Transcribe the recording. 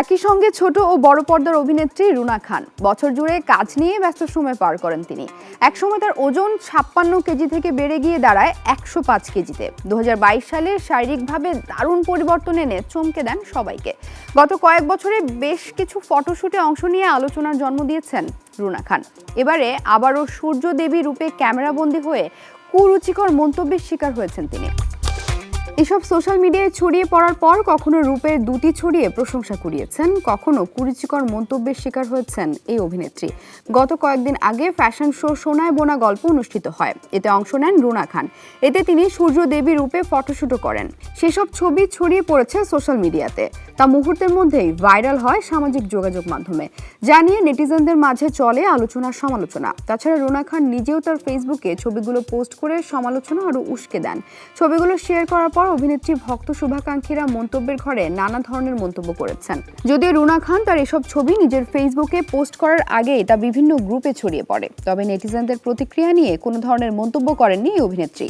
একই সঙ্গে ছোট ও বড় পর্দার অভিনেত্রী রুনা খান। বছর জুড়ে কাজ নিয়ে ব্যস্ত সময় পার করেন তিনি। একসময় তার ওজন ছাপ্পান্ন কেজি থেকে বেড়ে গিয়ে দাঁড়ায় একশো পাঁচ কেজিতে। দু হাজার বাইশ সালে শারীরিকভাবে দারুণ পরিবর্তন এনে চমকে দেন সবাইকে। গত কয়েক বছরে বেশ কিছু ফটোশুটে অংশ নিয়ে আলোচনার জন্ম দিয়েছেন রুনা খান। এবারে আবারও সূর্য দেবী রূপে ক্যামেরাবন্দি হয়ে কুরুচিকর মন্তব্যের শিকার হয়েছেন তিনি। এসব সোশ্যাল মিডিয়ায় ছড়িয়ে পড়ার পর কখনো রূপের দুটি ছড়িয়ে প্রশংসা কুড়িয়েছেন, কখনো কুরুচিকর মন্তব্যের শিকার হয়েছেন এই অভিনেত্রী। গত কয়েকদিন আগে ফ্যাশন শো সোনায় বোনা গল্প অনুষ্ঠিত হয়। এতে অংশ নেন রুনা খান। এতে তিনি সূর্য দেবী রূপে ফটোশুটও করেন। সেসব ছবি ছড়িয়ে পড়েছে সোশ্যাল মিডিয়াতে। তা মুহূর্তের মধ্যেই ভাইরাল হয় সামাজিক যোগাযোগ মাধ্যমে। জানিয়ে নেটিজেনদের মাঝে চলে আলোচনার সমালোচনা। তাছাড়া রুনা খান নিজেও তার ফেসবুকে ছবিগুলো পোস্ট করে সমালোচনা আরও উস্কে দেন। ছবিগুলো শেয়ার করার পর অভিনেত্রী ভক্ত শুভাকাঙ্ক্ষীরা মন্তব্যের ঘরে নানা ধরনের মন্তব্য করেছেন। যদিও রুনা খান তার এসব ছবি নিজের ফেসবুকে পোস্ট করার আগে তা বিভিন্ন গ্রুপে ছড়িয়ে পড়ে। তবে নেটিজেনদের প্রতিক্রিয়া নিয়ে কোনো ধরনের মন্তব্য করেননি অভিনেত্রী।